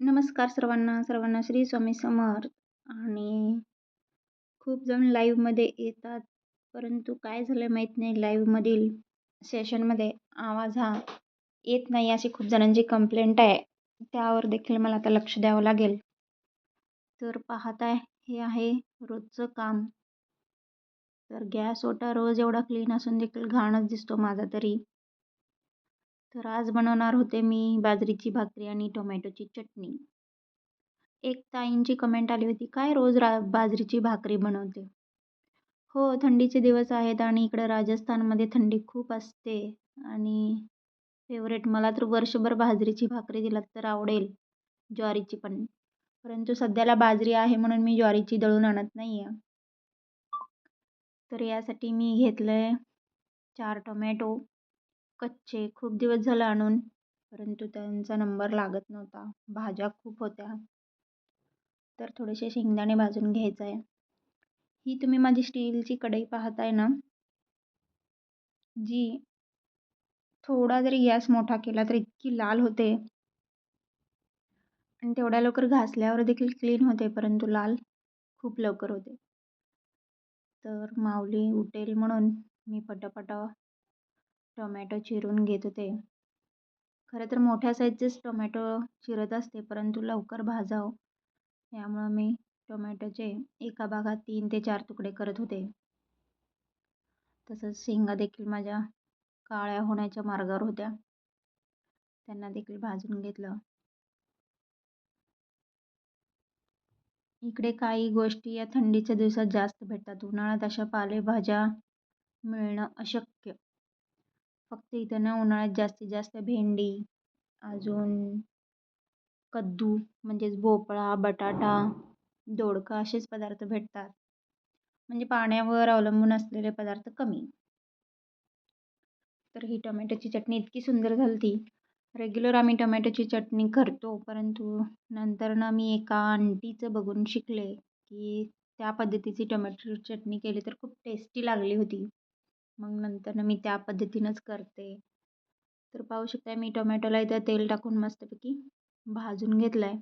नमस्कार सर्वांना सर्वांना श्री स्वामी समर्थ. आणि खूप जण लाईव्हमध्ये येतात परंतु काय झालं माहीत नाही. लाईव्हमधील सेशनमध्ये आवाज हा येत नाही अशी खूप जणांची कंप्लेंट आहे. त्यावर देखील मला आता लक्ष द्यावं लागेल. तर पाहताय हे आहे रोजचं काम. तर गॅस ओटा रोज एवढा क्लीन असून देखील घाणच दिसतो माझा तरी. तर आज बनवणार होते मी बाजरीची भाकरी आणि टोमॅटोची चटणी. एक ताईंची कमेंट आली होती काय रोज रा बाजरीची भाकरी बनवते? हो थंडीचे दिवस आहेत आणि इकडं राजस्थानमध्ये थंडी खूप असते आणि फेवरेट मला तर वर्षभर बाजरीची भाकरी दिलात तर आवडेल ज्वारीची पण. परंतु सध्याला बाजरी आहे म्हणून मी ज्वारीची दळून आणत नाही आहे तर यासाठी मी घेतलं आहे चार टोमॅटो. कच्चे. खूप दिवस झालं आणून परंतु त्यांचा नंबर लागत नव्हता. भाज्या खूप होत्या. तर थोडेसे शेंगदाणे भाजून घ्यायचं आहे ही तुम्ही माझी स्टीलची कढई पाहताय ना? जी थोडा जरी गॅस मोठा केला तर इतकी लाल होते. आणि तेवढ्या लवकर घासल्यावर देखील क्लीन होते परंतु लाल खूप लवकर होते. तर माऊली उठेल म्हणून मी पटापटा टोमॅटो चिरून घेत होते. खरं तर मोठ्या साईजचेच टोमॅटो चिरत असते परंतु लवकर भाजाव. यामुळं मी टोमॅटोचे एका भागात तीन ते चार तुकडे करत होते. तसंच शेंगा देखील माझ्या काळ्या होण्याच्या मार्गावर होत्या. त्यांना देखील भाजून घेतलं. इकडे काही गोष्टी या थंडीच्या दिवसात जास्त भेटतात. उन्हाळ्यात अशा पालेभाज्या मिळणं अशक्य. फक्त इथं ना उन्हाळ्यात जास्तीत जास्त भेंडी अजून कद्दू म्हणजेच भोपळा बटाटा दोडका असेच पदार्थ भेटतात. म्हणजे पाण्यावर अवलंबून असलेले पदार्थ कमी. तर ही टोमॅटोची चटणी इतकी सुंदर झाली ती रेग्युलर आम्ही टोमॅटोची चटणी करतो परंतु नंतर ना मी एका आंटीचं बघून शिकले की त्या पद्धतीची टोमॅटो चटणी केली तर खूप टेस्टी लागली होती. मग नंतर मी त्या पद्धतीनंच करते. तर पाहू शकता मी टोमॅटोला इथं तेल टाकून मस्तपैकी भाजून घेतलं आहे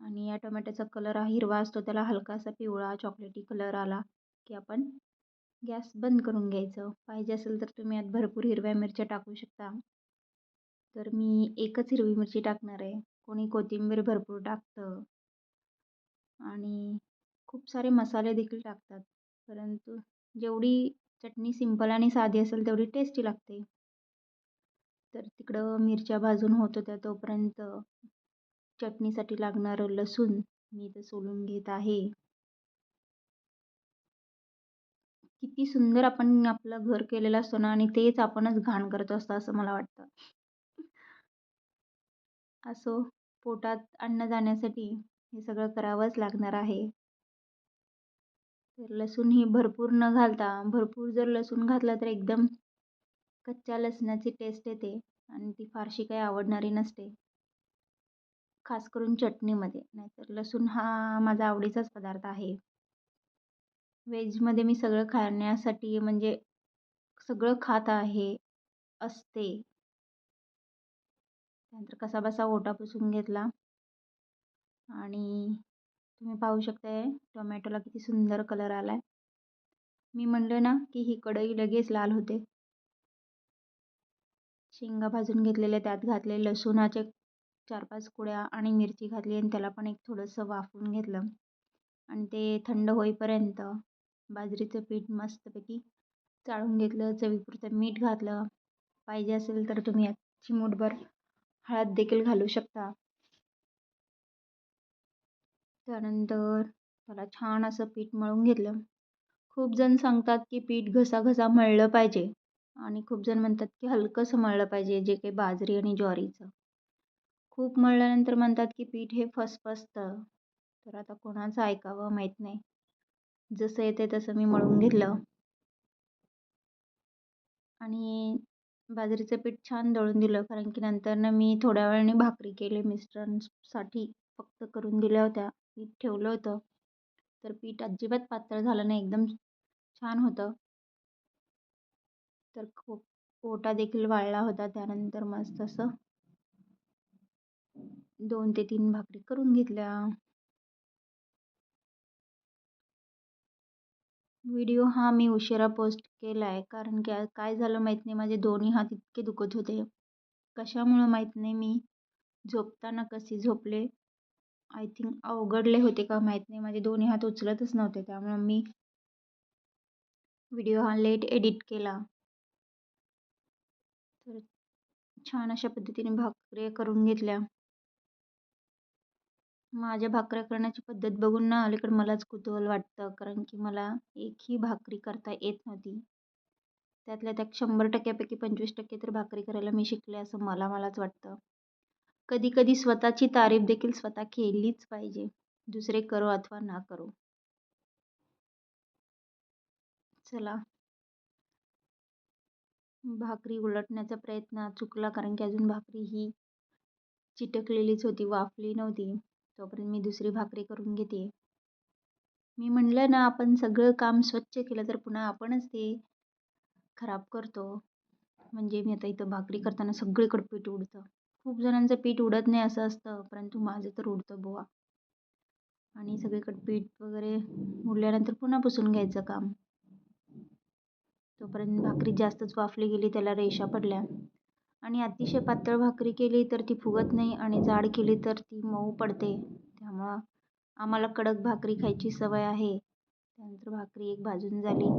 आणि या टोमॅटोचा कलर हा हिरवा असतो त्याला हलकासा पिवळा चॉकलेटी कलर आला की आपण गॅस बंद करून घ्यायचं. पाहिजे असेल तर तुम्ही यात भरपूर हिरव्या मिरच्या टाकू शकता. तर मी एकच हिरवी मिरची टाकणार आहे. कोणी कोथिंबीर भरपूर टाकतं. आणि खूप सारे मसाले देखील टाकतात. परंतु जेवढी चटणी सिंपल आणि साधी असेल तेवढी टेस्टी लागते. तर तिकडं मिरच्या भाजून होत होत्या तोपर्यंत चटणीसाठी लागणारं लसूण मी इथं सोलून घेत आहे. किती सुंदर आपण आपलं घर केलेलं असतो ना आणि तेच आपणच घाण करत असतो असं मला वाटतं. असो पोटात अन्न जाण्यासाठी हे सगळं करावंच लागणार आहे. तर लसूण ही भरपूर न घालता भरपूर जर लसूण घातला तर एकदम कच्च्या लसणाची टेस्ट येते आणि ती फारशी काही आवडणारी नसते. खास करून चटणीमध्ये. नाहीतर लसूण हा माझा आवडीचाच पदार्थ आहे. व्हेजमध्ये मी सगळं खाण्यासाठी म्हणजे सगळं खात आहे असते. त्यानंतर कसाबसा ओटा पुसून घेतला. आणि तुम्ही पाहू शकताय टोमॅटोला किती सुंदर कलर आला आहे मी म्हणलं ना की ही कढई लगेच लाल होते. शेंगा भाजून घेतलेले त्यात घातले लसूणाचे चार पाच कुड्या आणि मिरची घातली आणि त्याला पण एक थोडंसं वाफवून घेतलं. आणि ते थंड होईपर्यंत बाजरीचं पीठ मस्तपैकी चाळून घेतलं चवीपुरतं मीठ घातलं. पाहिजे असेल तर तुम्ही यात चिमूटभर हळद देखील घालू शकता. त्यानंतर त्याला छान असं पीठ मळून घेतलं. खूप जण सांगतात की पीठ घसाघसा मळलं पाहिजे आणि खूप जण म्हणतात की हलकंसं मळलं पाहिजे जे काही बाजरी आणि ज्वारीचं. खूप मळल्यानंतर म्हणतात की पीठ हे फसफसतं. तर आता कोणाचं ऐकावं माहीत नाही. जसं येते तसं मी मळून घेतलं. आणि बाजरीचं पीठ छान दळून दिलं कारण की नंतर मी थोड्या वेळाने भाकरी केले. मिस्टरांसाठी फक्त करून दिल्या होत्या. पीठ ठेवलं होतं. तर पीठ अजिबात पातळ झालं नाही एकदम छान होतं. तर खो ओटा देखील वाळला होता त्यानंतर मस्त असं दोन ते तीन भाकरी करून घेतल्या. व्हिडिओ हा मी उशिरा पोस्ट केला आहे कारण की काय झालं माहीत नाही माझे दोन्ही हात इतके दुखत होते. कशामुळं माहीत नाही मी झोपताना कसे झोपले आय थिंक अवघडले होते का माहीत नाही. माझे दोन्ही हात उचलतच नव्हते. त्यामुळं मी व्हिडिओ हा लेट एडिट केला. तर छान अशा पद्धतीने भाकऱ्या करून घेतल्या. माझ्या भाकऱ्या करण्याची पद्धत बघून ना अलीकडे मलाच कुतूहल वाटतं. कारण की मला एकही भाकरी करता येत नव्हती. त्यातल्या त्यात शंभर टक्क्यापैकी पंचवीस टक्के तर भाकरी करायला मी शिकले असं मला मलाच वाटतं. कधी कधी स्वतःची तारीफ देखील स्वतः केलीच पाहिजे. दुसरे करो अथवा ना करो. चला. भाकरी उलटण्याचा प्रयत्न चुकला कारण की अजून भाकरी ही चिटकलेलीच होती वाफली नव्हती. तोपर्यंत मी दुसरी भाकरी करून घेते. मी म्हणलं ना आपण सगळं काम स्वच्छ केलं तर पुन्हा आपणच ते खराब करतो. म्हणजे मी आता इथं भाकरी करताना सगळीकडे पीठ उडतं. खूप जणांचं पीठ उडत नाही असं असतं परंतु माझं तर उडतं बुवा. आणि सगळीकडं पीठ वगैरे उडल्यानंतर पुन्हा पुसून घ्यायचं काम. तोपर्यंत भाकरी जास्तच वाफली गेली त्याला रेषा पडल्या. आणि अतिशय पातळ भाकरी केली तर ती फुगत नाही आणि जाड केली तर ती मऊ पडते. त्यामुळं आम्हाला कडक भाकरी खायची सवय आहे. त्यानंतर भाकरी एक भाजून झाली.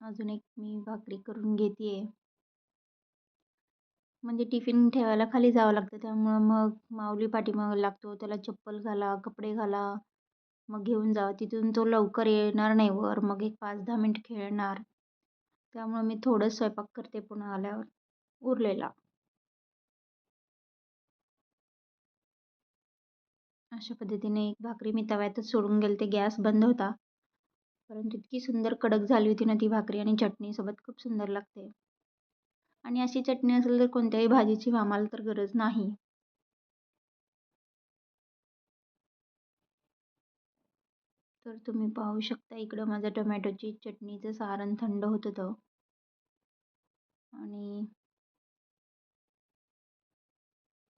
अजून एक मी भाकरी करून घेते आहे म्हणजे टिफिन ठेवायला खाली जावं लागतं त्यामुळं मग माऊली पाठीमागं लागतो त्याला चप्पल घाला कपडे घाला मग घेऊन जा. तिथून तो लवकर येणार नाही वर मग एक पाच दहा मिनिट खेळणार. त्यामुळं मी थोडं स्वयंपाक करते पुन्हा आल्यावर उरलेला. अशा पद्धतीने एक भाकरी मी तव्यातच सोडून गेले ते गॅस बंद होता. परंतु इतकी सुंदर कडक झाली होती ना ती भाकरी आणि चटणीसोबत खूप सुंदर लागते. आणि अशी चटणी असेल तर कोणत्याही भाजीची आम्हाला तर गरज नाही. तर तुम्ही पाहू शकता इकडं माझं टोमॅटोची चटणीचं सारण थंड होत होतं. आणि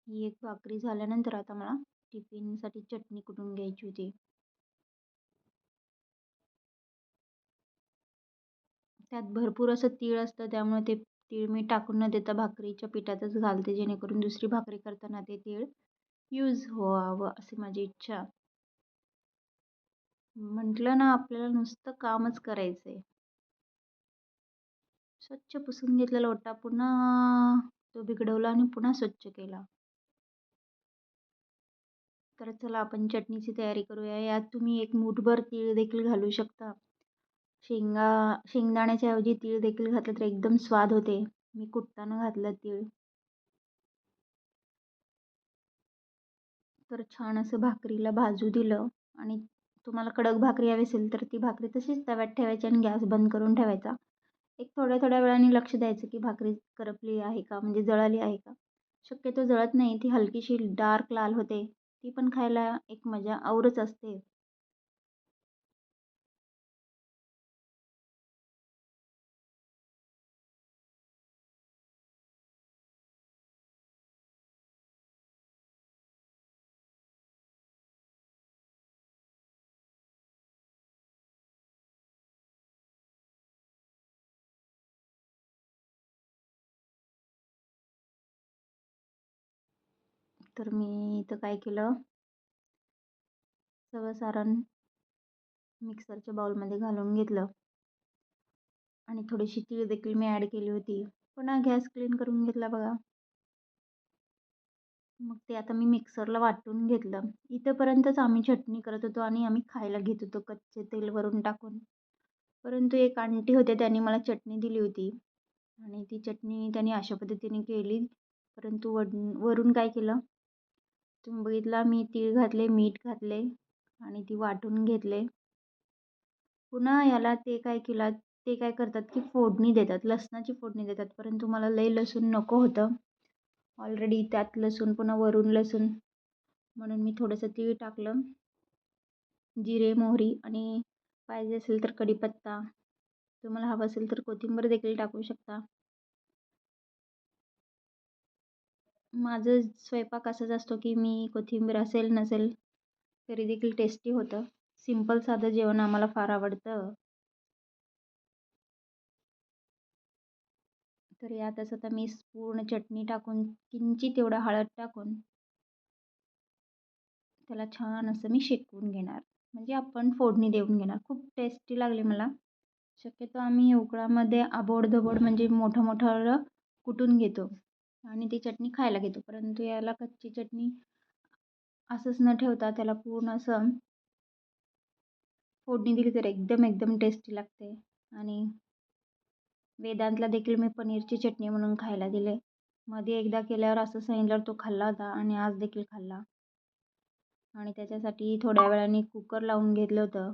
ही एक भाकरी झाल्यानंतर आता मला टिफिनसाठी चटणी कुठून घ्यायची होती? त्यात भरपूर असं तीळ असतं त्यामुळे ते तीळ मी टाकून न देता भाकरीच्या पिठातच घालते जेणेकरून दुसरी भाकरी करताना ते तीळ यूज व्हावं अशी माझी इच्छा. म्हटलं ना आपल्याला नुसतं कामच करायचं आहे स्वच्छ पुसून घेतलेला ओटा पुन्हा तो बिघडवला आणि पुन्हा स्वच्छ केला. तर चला आपण चटणीची तयारी करूया. यात तुम्ही एक मूठभर तीळ देखील घालू शकता. शेंगा शेंगदाण्याच्या ऐवजी तीळ देखील घातलं तर एकदम स्वाद होते. मी कुटताना घातलं तीळ. तर छान असं भाकरीला भाजू दिलं. आणि तुम्हाला कडक भाकरी हवी असेल तर ती भाकरी तशीच तव्यात ठेवायची आणि गॅस बंद करून ठेवायचा. एक थोड्या थोड्या वेळाने लक्ष द्यायचं की भाकरी करपली आहे का म्हणजे जळाली आहे का. शक्यतो जळत नाही ती हलकीशी डार्क लाल होते. ती पण खायला एक मजा औरच असते. तर मी इथं काय केलं? सगळं सारण मिक्सरच्या बाउलमध्ये घालून घेतलं. आणि थोडीशी तीळ देखील मी ॲड केली होती. पुन्हा गॅस क्लीन करून घेतला बघा. मग ते आता मी मिक्सरला वाटून घेतलं. इथंपर्यंतच आम्ही चटणी करत होतो आणि आम्ही खायला घेत होतो कच्चे तेल वरून टाकून. परंतु एक आंटी होते त्यांनी मला चटणी दिली होती. आणि ती चटणी त्यांनी अशा पद्धतीने केली. परंतु वड वरून काय केलं? तुम्ही बघितला मी तीळ घातले मीठ घातले आणि ती वाटून घेतले. पुन्हा याला ते काय केलं ते काय करतात की फोडणी देतात लसणाची फोडणी देतात. परंतु मला लई लसूण नको होतं. ऑलरेडी त्यात लसूण पुन्हा वरून लसूण म्हणून मी थोडंसं तीळ टाकलं. जिरे मोहरी आणि पाहिजे असेल तर कढीपत्ता. तुम्हाला हवं असेल तर कोथिंबीर देखील टाकू शकता. माझं स्वयंपाक असाच असतो की मी कोथिंबीर असेल नसेल तरी देखील टेस्टी होतं. सिंपल साधं जेवण आम्हाला फार आवडतं. तर यातच आता मी पूर्ण चटणी टाकून किंचित एवढं हळद टाकून त्याला छान असं मी शेकवून घेणार. म्हणजे आपण फोडणी देऊन घेणार. खूप टेस्टी लागली मला. शक्यतो आम्ही उकळामध्ये आबोडधबोड म्हणजे मोठं मोठं कुटून घेतो. आणि ती चटणी खायला घेतो. परंतु याला कच्ची चटणी असंच न ठेवता त्याला पूर्ण असं फोडणी दिली तर एकदम एकदम टेस्टी लागते. आणि वेदांतला देखील मी पनीरची चटणी म्हणून खायला दिले. मध्ये एकदा केल्यावर असं सांगितल्यावर तो खाल्ला होता आणि आज देखील खाल्ला. आणि त्याच्यासाठी थोड्या वेळाने कुकर लावून घेतलं होतं.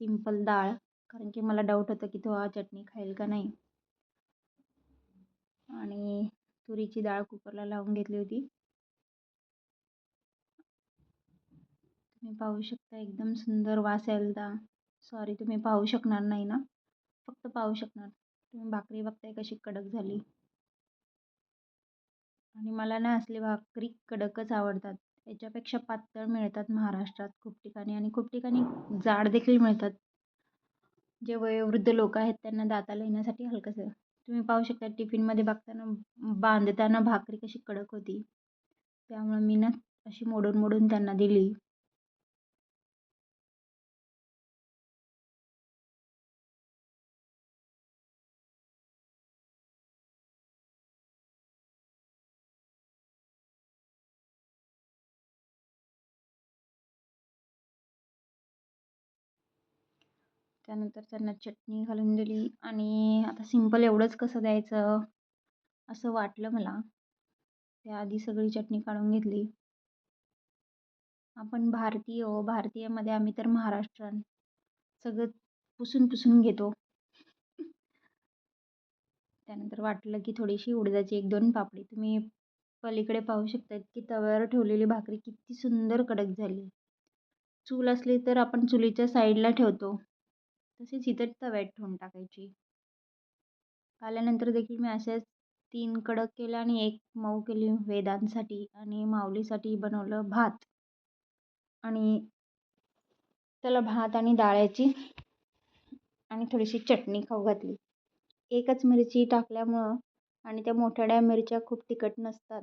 सिंपल डाळ. कारण की मला डाऊट होतं की तो हा चटणी खाईल का नाही. आणि तुरीची डाळ कुकरला लावून घेतली होती. तुम्ही पाहू शकता एकदम सुंदर वास यायला सॉरी तुम्ही पाहू शकणार नाही ना? फक्त पाहू शकणार. तुम्ही भाकरी बघताय कशी कडक झाली. आणि मला ना असली भाकरी कडकच आवडतात. याच्यापेक्षा पातळ मिळतात महाराष्ट्रात खूप ठिकाणी आणि खूप ठिकाणी जाड देखील मिळतात. जे वयोवृद्ध लोक आहेत त्यांना दाताला येण्यासाठी हलकंसं. तुम्ही पाहू शकता टिफिनमध्ये बघताना बांधताना भाकरी कशी कडक होती. त्यामुळे मी ना अशी मोडून मोडून त्यांना दिली. त्यानंतर त्यांना चटणी घालून दिली आणि आता सिंपल एवढंच कसं द्यायचं असं वाटलं मला. त्याआधी सगळी चटणी काढून घेतली. आपण भारतीय हो भारतीयमध्ये आम्ही तर महाराष्ट्रात सगळं पुसून पुसून घेतो. त्यानंतर वाटलं की थोडीशी उडदाची एक दोन पापडी. तुम्ही पलीकडे पाहू शकतात की तव्यावर ठेवलेली भाकरी किती सुंदर कडक झाली. चूल असली तर आपण चुलीच्या साईडला ठेवतो. तसेच इतर तव्यात ठेवून टाकायची. आल्यानंतर देखील मी असेच तीन कडक केल्या आणि एक मऊ केली वेदांसाठी आणि माऊलीसाठी बनवलं भात. आणि त्याला भात आणि डाळ्याची आणि थोडीशी चटणी खाऊ घातली. एकच मिरची टाकल्यामुळं आणि त्या मोठ्या मिरच्या खूप तिखट नसतात.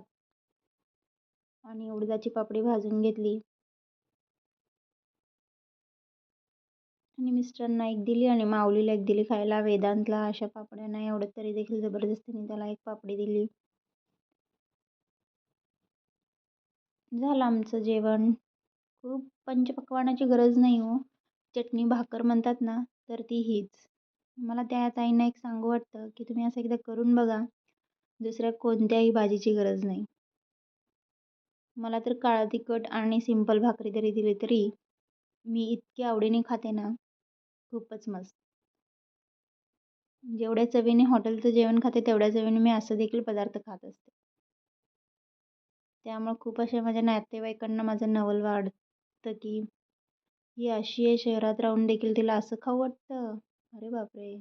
आणि उडदाची पापडी भाजून घेतली. आणि मिस्टरांना एक दिली आणि माऊलीला एक दिली खायला. वेदांतला अशा पापड्या नाही आवडत तरी देखील जबरदस्तीने त्याला एक पापडी दिली. झालं आमचं जेवण. खूप पंचपक्वानाची गरज नाही हो. चटणी भाकर म्हणतात ना तर ती हीच. मला त्या ताईंना एक सांगू वाटतं की तुम्ही असं एकदा करून बघा. दुसऱ्या कोणत्याही भाजीची गरज नाही. मला तर काळा तिखट आणि सिंपल भाकरी जरी दिली तरी मी इतकी आवडीने खाते ना. खूपच मस्त. जेवढ्या चवीने हॉटेलचं जेवण खाते तेवढ्या चवीने मी असं देखील पदार्थ खात असते. त्यामुळं खूप अशा माझ्या नातेवाईकांना माझं नवल वाढतं की ही अशी आहे शहरात राहून देखील तिला असं खाऊ वाटतं? अरे बापरे!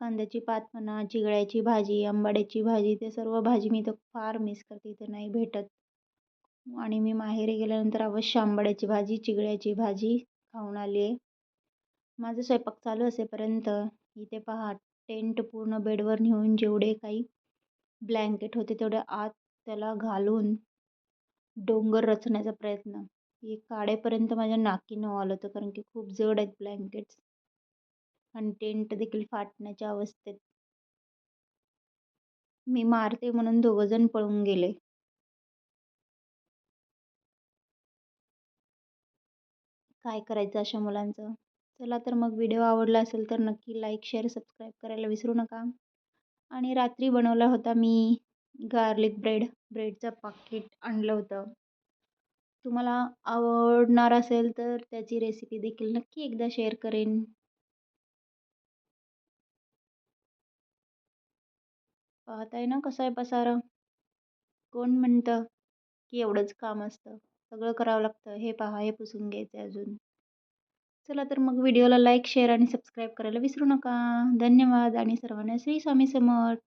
कांद्याची पात म्हणा चिगळ्याची भाजी आंबाड्याची भाजी ते सर्व भाजी मी तर फार मिस करते इथे नाही भेटत. आणि मी माहेरी गेल्यानंतर अवश्य आंबाड्याची भाजी चिगळ्याची भाजी खाऊन आली आहे माझं स्वयंपाक चालू असेपर्यंत इथे पहा टेंट पूर्ण बेडवर नेऊन जेवढे काही ब्लँकेट होते तेवढे आत त्याला घालून डोंगर रचण्याचा प्रयत्न. हे काढेपर्यंत माझ्या नाकी न आलं होतं कारण की खूप जड आहेत ब्लँकेट्स. आणि टेंट देखील फाटण्याच्या अवस्थेत. मी मारते म्हणून दोघंजण पळून गेले. काय करायचं अशा मुलांचं? चला तर मग व्हिडिओ आवडला असेल तर नक्की लाईक शेअर सबस्क्राईब करायला विसरू नका. आणि रात्री बनवला होता मी गार्लिक ब्रेड ब्रेडचं पाकिट आणलं होतं. तुम्हाला आवडणार असेल तर त्याची रेसिपी देखील नक्की एकदा शेअर करेन. पाहताय ना कसं आहे पसारा? कोण म्हणतं की एवढंच काम असतं? सगळं करावं लागतं. हे पहा हे पुसून घ्यायचं अजून. चला तर मग व्हिडिओला लाईक शेअर आणि सबस्क्राईब करायला विसरू नका. धन्यवाद आणि सर्वांना श्री स्वामी समर्थ.